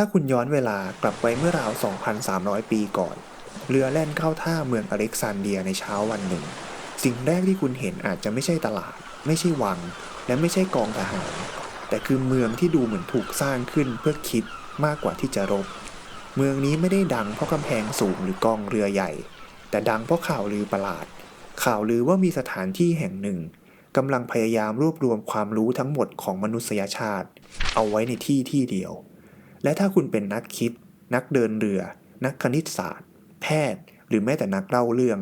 ถ้าคุณย้อนเวลากลับไปเมื่อราว 2,300 ปีก่อน เรือแล่นเข้าท่าเมืองอเล็กซานเดียในเช้าวันหนึ่ง สิ่งแรกที่คุณเห็นอาจจะไม่ใช่ตลาด ไม่ใช่วัง และไม่ใช่กองทหาร แต่คือเมืองที่ดูเหมือนถูกสร้างขึ้นเพื่อคิดมากกว่าที่จะรบ เมืองนี้ไม่ได้ดังเพราะกำแพงสูงหรือกองเรือใหญ่ แต่ดังเพราะข่าวลือประหลาด ข่าวลือว่ามีสถานที่แห่งหนึ่งกำลังพยายามรวบรวมความรู้ทั้งหมดของมนุษยชาติ เอาไว้ในที่ที่เดียว และถ้าคุณเป็นนักคิด นักเดินเรือ นักคณิตศาสตร์ แพทย์ หรือแม้แต่นักเล่าเรื่อง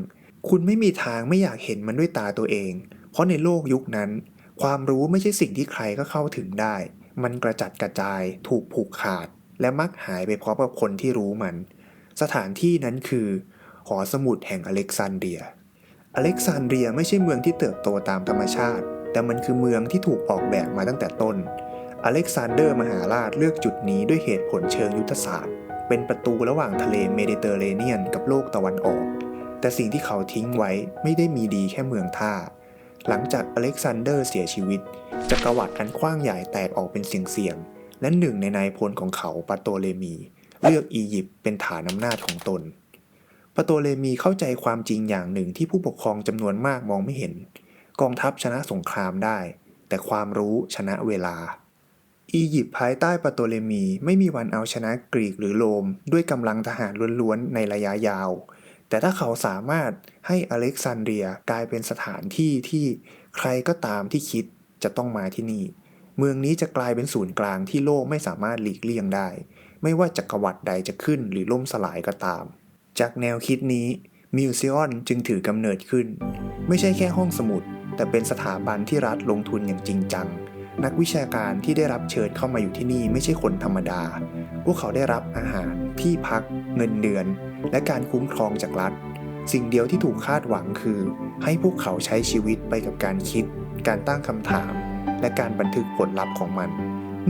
คุณไม่มีทางไม่อยากเห็นมันด้วยตาตัวเอง เพราะในโลกยุคนั้น ความรู้ไม่ใช่สิ่งที่ใครก็เข้าถึงได้ มันกระจัดกระจาย ถูกผูกขาด และมักหายไปพร้อมกับคนที่รู้มัน สถานที่นั้นคือหอสมุดแห่งอเล็กซานเดีย อเล็กซานเดียไม่ใช่เมืองที่เติบโตตามธรรมชาติ แต่มันคือเมืองที่ถูกออกแบบมาตั้งแต่ต้น อเล็กซานเดอร์มหาราชเลือกจุดนี้ด้วยเหตุผลเชิงยุทธศาสตร์ เป็นประตูระหว่างทะเลเมดิเตอร์เรเนียนกับโลกตะวันออก แต่สิ่งที่เขาทิ้งไว้ไม่ได้มีดีแค่เมืองท่า หลังจากอเล็กซานเดอร์เสียชีวิต จักรวรรดิอันกว้างใหญ่แตกออกเป็นเสียงๆและหนึ่งในนายพลของเขาปาโตเลมี เลือกอียิปต์เป็นฐานอำนาจของตนปาโตเลมีเข้าใจความจริงอย่างหนึ่งที่ผู้ปกครองจำนวนมากมองไม่เห็น กองทัพชนะสงครามได้ แต่ความรู้ชนะเวลา อียิปต์ภายใต้ปาโตเลมีไม่มีวันเอาชนะกรีกหรือโรมด้วยกำลังทหารล้วนๆ ในระยะยาว แต่ถ้าเขาสามารถให้อเล็กซานเดรียกลายเป็นสถานที่ที่ใครก็ตามที่คิดจะต้องมาที่นี่ เมืองนี้จะกลายเป็นศูนย์กลางที่โลกไม่สามารถหลีกเลี่ยงได้ ไม่ว่าจักรวรรดิใดจะขึ้นหรือล่มสลายก็ตาม จากแนวคิดนี้มิวเซียนจึงถือกำเนิดขึ้น ไม่ใช่แค่ห้องสมุด แต่เป็นสถาบันที่รัฐลงทุนอย่างจริงจัง นักวิชาการที่ได้รับเชิญเข้ามาอยู่ที่นี่ไม่ใช่คนธรรมดา พวกเขาได้รับอาหาร ที่พัก เงินเดือน และการคุ้มครองจากรัฐ สิ่งเดียวที่ถูกคาดหวังคือ ให้พวกเขาใช้ชีวิตไปกับการคิด การตั้งคำถาม และการบันทึกผลลัพธ์ของมัน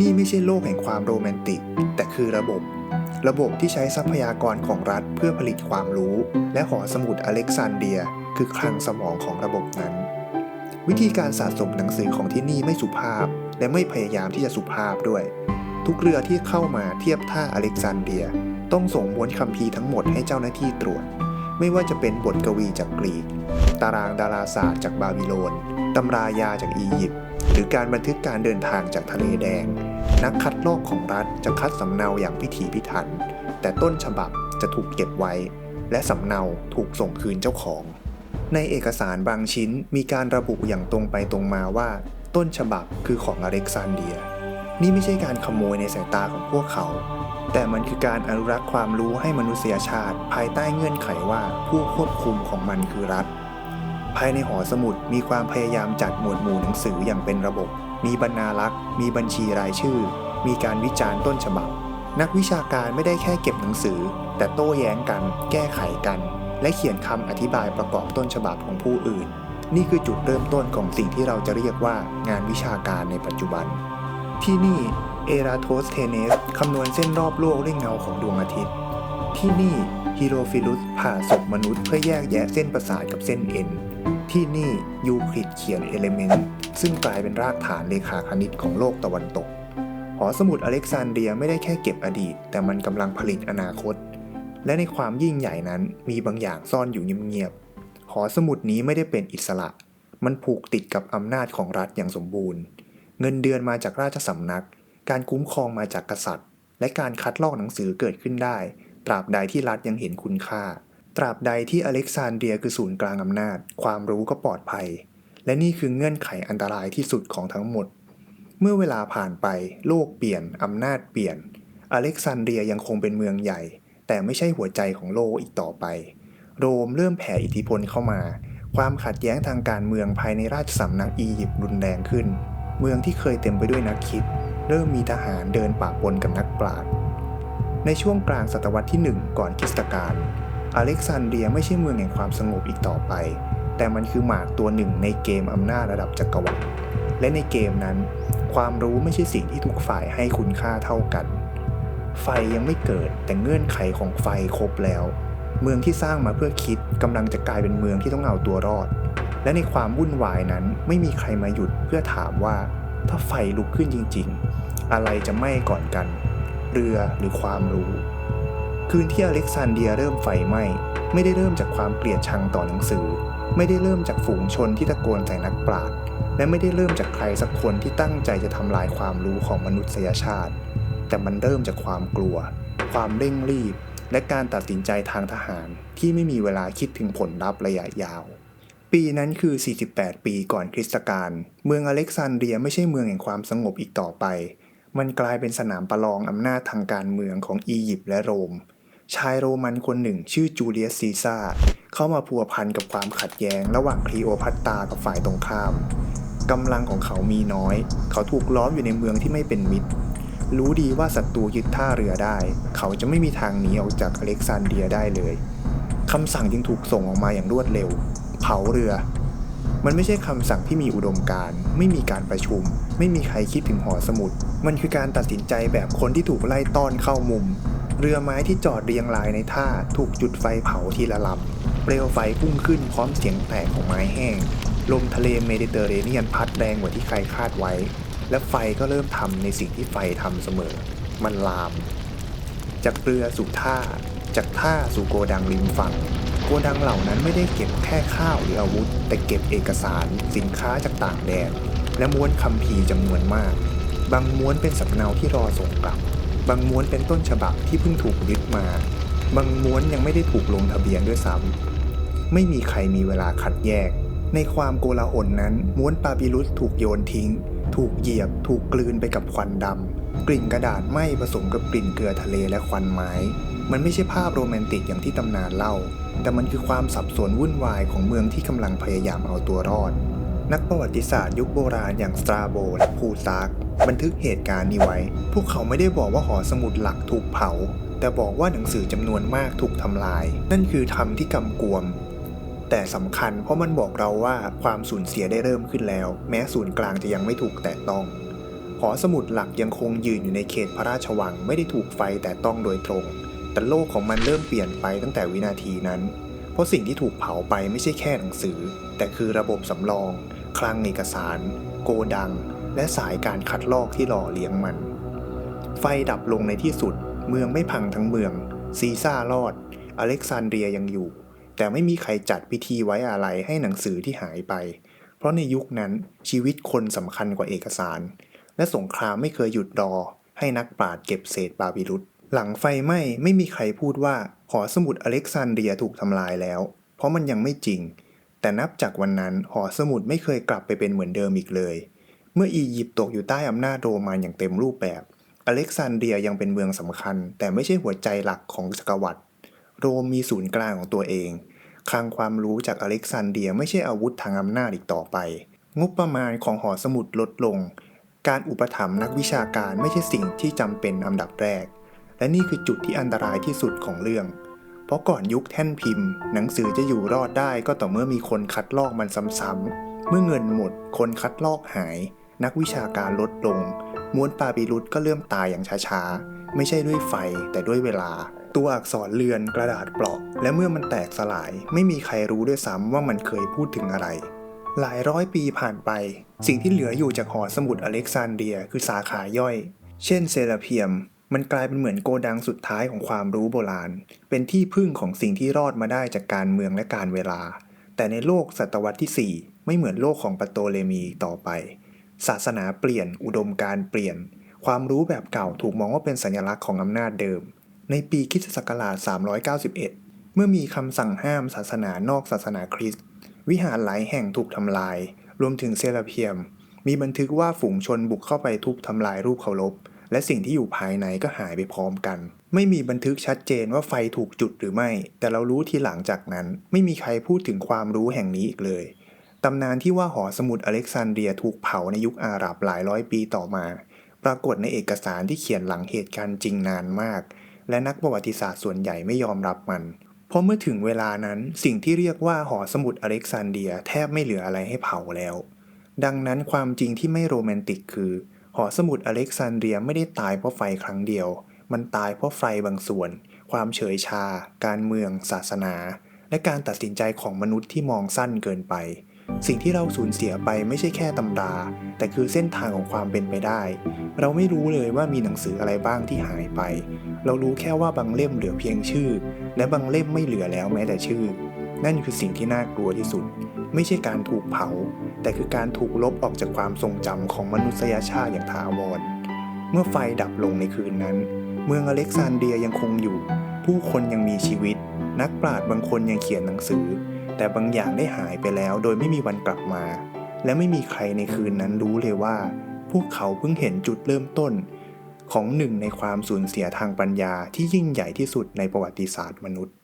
นี่ไม่ใช่โลกแห่งความโรแมนติก แต่คือระบบ ระบบที่ใช้ทรัพยากรของรัฐเพื่อผลิตความรู้ และหอสมุดอเล็กซานเดีย คือคลังสมองของระบบนั้น วิธีการสะสมหนังสือของที่นี่ไม่สุภาพ และไม่พยายามที่จะสุภาพด้วย ทุกเรือที่เข้ามาเทียบท่าอเล็กซานเดีย ต้องส่งม้วนคัมภีร์ทั้งหมดให้เจ้าหน้าที่ตรวจ ไม่ว่าจะเป็นบทกวีจากกรีก ตารางดาราศาสตร์จากบาบิโลนตำรายาจากอียิปต์หรือการบันทึกการเดินทางจากทะเลแดง นักคัดลอกของรัฐจะคัดสำเนาอย่างพิถีพิถัน แต่ต้นฉบับจะถูกเก็บไว้ และสำเนาถูกส่งคืนเจ้าของ ในเอกสารบางชิ้นมีการระบุอย่างตรงไปตรงมาว่า ต้นฉบับคือของอเล็กซานเดีย นี่ไม่ใช่การขโมยในสายตาของพวกเขา แต่มันคือการอนุรักษ์ความรู้ให้มนุษยชาติ ภายใต้เงื่อนไขว่าผู้ควบคุมของมันคือรัฐ ภายในหอสมุดมีความพยายามจัดหมวดหมู่หนังสืออย่างเป็นระบบ มีบรรณารักษ์ มีบัญชีรายชื่อ มีการวิจารณ์ต้นฉบับ นักวิชาการไม่ได้แค่เก็บหนังสือ แต่โต้แย้งกัน แก้ไขกัน และเขียนคำอธิบายประกอบต้นฉบับของผู้อื่น นี่คือจุดเริ่มต้นของสิ่งที่เราจะเรียกว่างานวิชาการในปัจจุบัน ที่นี่เอราโทสเทเนสคำนวณเส้นรอบโลกด้วยเงาของดวงอาทิตย์ ที่นี่ฮิโรฟิลุสผ่าศพมนุษย์เพื่อแยกแยะเส้นประสาทกับเส้นเอ็น ที่นี่ยูคลิดเขียนเอเลเมนต์ซึ่งกลายเป็นรากฐานเลขาคณิตของโลกตะวันตก หอสมุดอเล็กซานเดรียไม่ได้แค่เก็บอดีต แต่มันกำลังผลิตอนาคต และในความยิ่งใหญ่นั้นมีบางอย่างซ่อนอยู่เงียบๆหอสมุดนี้ไม่ได้เป็นอิสระ มันผูกติดกับอำนาจของรัฐอย่างสมบูรณ์ เงินเดือนมาจากราชสำนัก การคุ้มครองมาจากกษัตริย์ และการคัดลอกหนังสือเกิดขึ้นได้ ตราบใดที่รัฐยังเห็นคุณค่า ตราบใดที่อเล็กซานเดรียคือศูนย์กลางอำนาจ ความรู้ก็ปลอดภัย และนี่คือเงื่อนไขอันตรายที่สุดของทั้งหมด เมื่อเวลาผ่านไป โลกเปลี่ยนอำนาจเปลี่ยน อเล็กซานเดรียยังคงเป็นเมืองใหญ่ แต่ไม่ใช่หัวใจของโลกอีกต่อไป โรมเริ่มแผ่อิทธิพลเข้ามา ความขัดแย้งทางการเมืองภายในราชสำนักอียิปต์รุนแรงขึ้น เมืองที่เคยเต็มไปด้วยนักคิด เริ่มมีทหารเดินป่าปนกับนักปราชญ์ในช่วงกลางศตวรรษที่ 1 ก่อนคริสตกาลอเล็กซานเดรียไม่ใช่เมืองแห่งความสงบอีกต่อไป แต่มันคือหมากตัวหนึ่งในเกมอำนาจระดับจักรวรรดิและในเกมนั้น ความรู้ไม่ใช่สิ่งที่ทุกฝ่ายให้คุณค่าเท่ากัน ไฟยังไม่เกิดแต่เงื่อนไขของไฟครบแล้ว เมืองที่สร้างมาเพื่อคิดกำลังจะกลายเป็นเมืองที่ต้องเอาตัวรอด และในความวุ่นวายนั้นไม่มีใครมาหยุดเพื่อถามว่า ถ้าไฟลุกขึ้นจริง ๆ อะไรจะไหม้ก่อนกัน เรือหรือความรู้ คืนที่อเล็กซานเดียเริ่มไฟไหม้ไม่ได้เริ่มจากความเกลียดชังต่อหนังสือ ไม่ได้เริ่มจากฝูงชนที่ตะโกนใส่นักปราชญ์และไม่ได้เริ่มจากใครสักคนที่ตั้งใจจะทำลายความรู้ของมนุษยชาติ แต่มันเริ่มจากความกลัว ความเร่งรีบ และการตัดสินใจทางทหารที่ไม่มีเวลาคิดถึงผลลัพธ์ระยะยาว ปีนั้นคือ 48 ปีก่อนคริสตกาลเมืองอเล็กซานเดรียไม่ใช่เมืองแห่งความสงบอีกต่อไป มันกลายเป็นสนามประลองอำนาจทางการเมืองของอียิปต์และโรม ชายโรมันคนหนึ่งชื่อจูเลียสซีซ่าร์เข้ามาพัวพันกับความขัดแย้ง ระหว่างคลีโอพัตตรากับฝ่ายตรงข้ามกำลังของเขามีน้อย เขาถูกล้อมอยู่ในเมืองที่ไม่เป็นมิตร รู้ดีว่าศัตรูยึดท่าเรือได้ เขาจะไม่มีทางหนีออกจากอเล็กซานเดียได้เลยคำสั่งจึงถูกส่งออกมาอย่างรวดเร็ว เผาเรือ มันไม่ใช่คำสั่งที่มีอุดมการณ์ไม่มีการประชุม ไม่มีใครคิดถึงหอสมุด มันคือการตัดสินใจแบบคนที่ถูกไล่ต้อนเข้ามุม เรือไม้ที่จอดเรียงรายในท่าถูกจุดไฟเผาทีละลำเปลวไฟพุ่งขึ้นพร้อมเสียงแตกของไม้แห้งลมทะเลเมดิเตอร์เรเนียนพัดแรงกว่าที่ใครคาดไว้ และไฟก็เริ่มทำในสิ่งที่ไฟทำเสมอ มันลาม จากเรือสู่ท่า จากท่าสู่โกดังริมฝั่ง โกดังเหล่านั้นไม่ได้เก็บแค่ข้าวหรืออาวุธ แต่เก็บเอกสารสินค้าจากต่างแดน และม้วนคัมภีร์จำนวนมาก บางม้วนเป็นสำเนาที่รอส่งกลับ บางม้วนเป็นต้นฉบับที่เพิ่งถูกยึดมา บางม้วนยังไม่ได้ถูกลงทะเบียนด้วยซ้ำไม่มีใครมีเวลาคัดแยก ในความโกลาหลนั้นม้วนปาปิรุสถูกโยนทิ้ง ถูกเหยียบถูกกลืนไปกับควันดำกลิ่นกระดาษไหม้ผสมกับกลิ่นเกลือทะเลและควันไม้ มันไม่ใช่ภาพโรแมนติกอย่างที่ตำนานเล่า แต่มันคือความสับสนวุ่นวายของเมืองที่กำลังพยายามเอาตัวรอด นักประวัติศาสตร์ยุคโบราณอย่างสตราโบและพูซาร์กบันทึกเหตุการณ์นี้ไว้ พวกเขาไม่ได้บอกว่าหอสมุดหลักถูกเผา แต่บอกว่าหนังสือจำนวนมากถูกทำลาย นั่นคือธรรมที่กำกวม แต่สำคัญเพราะมันบอกเราว่าความสูญเสียได้เริ่มขึ้นแล้ว แม้ศูนย์กลางจะยังไม่ถูกแตะต้อง หอสมุดหลักยังคงยืนอยู่ในเขตพระราชวังไม่ได้ถูกไฟแต่ต้องโดยตรง แต่โลกของมันเริ่มเปลี่ยนไปตั้งแต่วินาทีนั้น เพราะสิ่งที่ถูกเผาไปไม่ใช่แค่หนังสือ แต่คือระบบสำรอง คลังเอกสาร โกดัง และสายการคัดลอกที่หล่อเลี้ยงมัน ไฟดับลงในที่สุด เมืองไม่พังทั้งเมืองซีซ่ารอด อเล็กซานเดรียยังอยู่ แต่ไม่มีใครจัดพิธีไว้อะไรให้หนังสือที่หายไป เพราะในยุคนั้นชีวิตคนสำคัญกว่าเอกสาร และสงครามไม่เคยหยุดรอ ให้นักปราชญ์เก็บเศษบาบิลุสหลังไฟไหม้ไม่มีใครพูดว่าหอสมุดอเล็กซานเดรียถูกทำลายแล้ว เพราะมันยังไม่จริง แต่นับจากวันนั้นหอสมุดไม่เคยกลับไปเป็นเหมือนเดิมอีกเลย เมื่ออียิปต์ตกอยู่ใต้อำนาจโรมันอย่างเต็มรูปแบบ อเล็กซานเดรียยังเป็นเมืองสำคัญ แต่ไม่ใช่หัวใจหลักของจักรวรรดิ โรมมีศูนย์กลางของตัวเอง คลังความรู้จากอเล็กซานเดียไม่ใช่อาวุธทางอำนาจอีกต่อไป งบประมาณของหอสมุดลดลง การอุปถัมภ์นักวิชาการไม่ใช่สิ่งที่จำเป็นอันดับแรก และนี่คือจุดที่อันตรายที่สุดของเรื่อง เพราะก่อนยุคแท่นพิมพ์ หนังสือจะอยู่รอดได้ก็ต่อเมื่อมีคนคัดลอกมันซ้ำๆเมื่อเงินหมด คนคัดลอกหาย นักวิชาการลดลง ม้วนปาปิรุสก็เริ่มตายอย่างช้าๆ ไม่ใช่ด้วยไฟแต่ด้วยเวลา ตัวอักษรเลือนกระดาษเปราะ และเมื่อมันแตกสลาย ไม่มีใครรู้ด้วยซ้ำว่ามันเคยพูดถึงอะไร หลายร้อยปีผ่านไป สิ่งที่เหลืออยู่จากหอสมุดอเล็กซานเดียคือสาขาย่อย เช่นเซราเพียมมันกลายเป็นเหมือนโกดังสุดท้ายของความรู้โบราณ เป็นที่พึ่งของสิ่งที่รอดมาได้จากการเมืองและการเวลา แต่ในโลกศตวรรษที่ 4 ไม่เหมือนโลกของปโตเลมีต่อไป ศาสนาเปลี่ยน อุดมการเปลี่ยน ความรู้แบบเก่าถูกมองว่าเป็นสัญลักษณ์ของอำนาจเดิม ในปีคิศักราช 391 เมื่อมีคำสั่งห้ามศาสนานอกศาสนาคริสต์ วิหารหลายแห่งถูกทำลาย รวมถึงเซราเพียม มีบันทึกว่าฝูงชนบุกเข้าไปทุบทำลายรูปเคารพ และสิ่งที่อยู่ภายในก็หายไปพร้อมกัน ไม่มีบันทึกชัดเจนว่าไฟถูกจุดหรือไม่ แต่เรารู้ทีหลังจากนั้น ไม่มีใครพูดถึงความรู้แห่งนี้อีกเลย ตำนานที่ว่าหอสมุดอเล็กซานเดรียถูกเผาในยุคอาหรับหลายร้อยปีต่อมา ปรากฏในเอกสารที่เขียนหลังเหตุการณ์จริงนานมาก และนักประวัติศาสตร์ส่วนใหญ่ไม่ยอมรับมัน เพราะเมื่อถึงเวลานั้นสิ่งที่เรียกว่าหอสมุดอเล็กซานเดรียแทบไม่เหลืออะไรให้เผาแล้ว ดังนั้นความจริงที่ไม่โรแมนติกคือ หอสมุดอเล็กซานเดรียไม่ได้ตายเพราะไฟครั้งเดียว มันตายเพราะไฟบางส่วน ความเฉยชา การเมือง ศาสนา และการตัดสินใจของมนุษย์ที่มองสั้นเกินไป สิ่งที่เราสูญเสียไปไม่ใช่แค่ตำรา แต่คือเส้นทางของความเป็นไปได้ เราไม่รู้เลยว่ามีหนังสืออะไรบ้างที่หายไป เรารู้แค่ว่าบางเล่มเหลือเพียงชื่อ และบางเล่มไม่เหลือแล้วแม้แต่ชื่อ นั่นคือสิ่งที่น่ากลัวที่สุด ไม่ใช่การถูกเผา แต่คือการถูกลบออกจากความทรงจำของมนุษยชาติอย่างถาวร เมื่อไฟดับลงในคืนนั้น เมืองอเล็กซานเดรียยังคงอยู่ ผู้คนยังมีชีวิต นักปราชญ์บางคนยังเขียนหนังสือ แต่บางอย่างได้หายไปแล้วโดยไม่มีวันกลับมา และไม่มีใครในคืนนั้นรู้เลยว่า พวกเขาเพิ่งเห็นจุดเริ่มต้น ของหนึ่งในความสูญเสียทางปัญญาที่ยิ่งใหญ่ที่สุดในประวัติศาสตร์มนุษย์